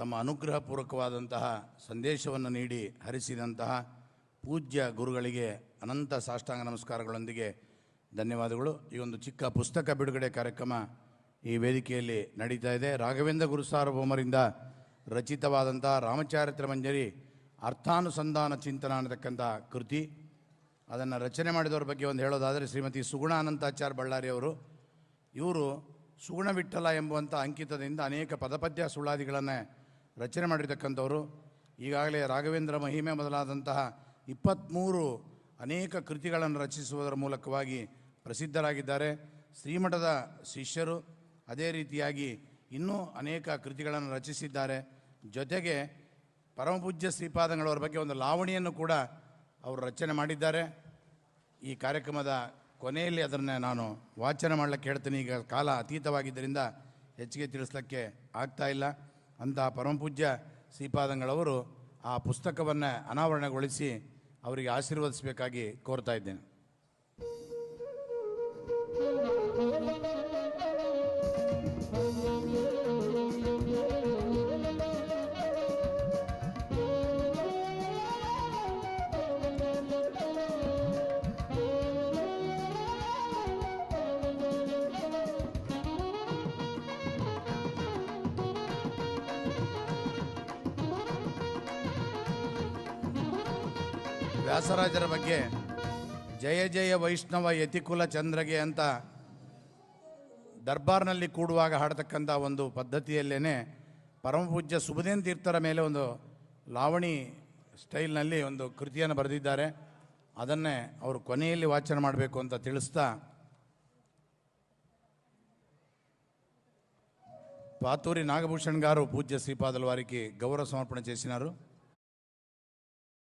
ತಮ್ಮ ಅನುಗ್ರಹಪೂರ್ವಕವಾದಂತಹ ಸಂದೇಶವನ್ನು ನೀಡಿ ಹರಿಸಿದಂತಹ ಪೂಜ್ಯ ಗುರುಗಳಿಗೆ ಅನಂತ ಸಾಷ್ಟಾಂಗ ನಮಸ್ಕಾರಗಳೊಂದಿಗೆ ಧನ್ಯವಾದಗಳು. ಈ ಒಂದು ಚಿಕ್ಕ ಪುಸ್ತಕ ಬಿಡುಗಡೆ ಕಾರ್ಯಕ್ರಮ ಈ ವೇದಿಕೆಯಲ್ಲಿ ನಡೀತಾ ಇದೆ. ರಾಘವೇಂದ್ರ ಗುರು ಸಾರ್ವಭೌಮರಿಂದ ರಚಿತವಾದಂಥ ರಾಮಚಾರಿತ್ರ ಮಂಜರಿ ಅರ್ಥಾನುಸಂಧಾನ ಚಿಂತನ ಅನ್ನತಕ್ಕಂಥ ಕೃತಿ. ಅದನ್ನು ರಚನೆ ಮಾಡಿದವರ ಬಗ್ಗೆ ಒಂದು ಹೇಳೋದಾದರೆ ಶ್ರೀಮತಿ ಸುಗುಣ ಅನಂತಾಚಾರ್ ಬಳ್ಳಾರಿ ಅವರು. ಇವರು ಸುಗುಣ ವಿಠಲ ಎಂಬುವಂಥ ಅಂಕಿತದಿಂದ ಅನೇಕ ಪದಪದ್ಯ ಸುಳ್ಳಾದಿಗಳನ್ನು ರಚನೆ ಮಾಡಿರ್ತಕ್ಕಂಥವರು. ಈಗಾಗಲೇ ರಾಘವೇಂದ್ರ ಮಹಿಮೆ ಮೊದಲಾದಂತಹ ಇಪ್ಪತ್ತ್ಮೂರು ಅನೇಕ ಕೃತಿಗಳನ್ನು ರಚಿಸುವುದರ ಮೂಲಕವಾಗಿ ಪ್ರಸಿದ್ಧರಾಗಿದ್ದಾರೆ. ಶ್ರೀಮಠದ ಶಿಷ್ಯರು ಅದೇ ರೀತಿಯಾಗಿ ಇನ್ನೂ ಅನೇಕ ಕೃತಿಗಳನ್ನು ರಚಿಸಿದ್ದಾರೆ. ಜೊತೆಗೆ ಪರಮಪೂಜ್ಯ ಶ್ರೀಪಾದಂಗಳವರ ಬಗ್ಗೆ ಒಂದು ಲಾವಣಿಯನ್ನು ಕೂಡ ಅವರು ರಚನೆ ಮಾಡಿದ್ದಾರೆ. ಈ ಕಾರ್ಯಕ್ರಮದ ಕೊನೆಯಲ್ಲಿ ಅದನ್ನು ನಾನು ವಾಚನ ಮಾಡಲಿಕ್ಕೆ ಹೇಳ್ತೀನಿ. ಈಗ ಕಾಲ ಅತೀತವಾಗಿದ್ದರಿಂದ ಹೆಚ್ಚಿಗೆ ತಿಳಿಸ್ಲಿಕ್ಕೆ ಆಗ್ತಾ ಇಲ್ಲ. ಅಂತಹ ಪರಮಪೂಜ್ಯ ಶ್ರೀಪಾದಂಗಳವರು ಆ ಪುಸ್ತಕವನ್ನು ಅನಾವರಣಗೊಳಿಸಿ ಅವರಿಗೆ ಆಶೀರ್ವದಿಸಬೇಕಾಗಿ ಕೋರ್ತಾ ಇದ್ದೇನೆ. ವ್ಯಾಸರಾಜರ ಬಗ್ಗೆ ಜಯ ಜಯ ವೈಷ್ಣವ ಯತಿಕುಲ ಚಂದ್ರಗೆ ಅಂತ ದರ್ಬಾರ್ನಲ್ಲಿ ಕೂಡುವಾಗ ಹಾಡತಕ್ಕಂಥ ಒಂದು ಪದ್ಧತಿಯಲ್ಲೇನೆ ಪರಮಪೂಜ್ಯ ಸುಬುಧೇನ್ ತೀರ್ಥರ ಮೇಲೆ ಒಂದು ಲಾವಣಿ ಸ್ಟೈಲ್ನಲ್ಲಿ ಒಂದು ಕೃತಿಯನ್ನು ಬರೆದಿದ್ದಾರೆ ಅದನ್ನೇ ಅವರು ಕೊನೆಯಲ್ಲಿ ವಾಚನ ಮಾಡಬೇಕು ಅಂತ ತಿಳಿಸ್ತಾ పాతూరి నాగభూషణ్ గారు పూజ్య శ్రీపాదుల వారికి గౌరవ సమర్పణ చేసినారు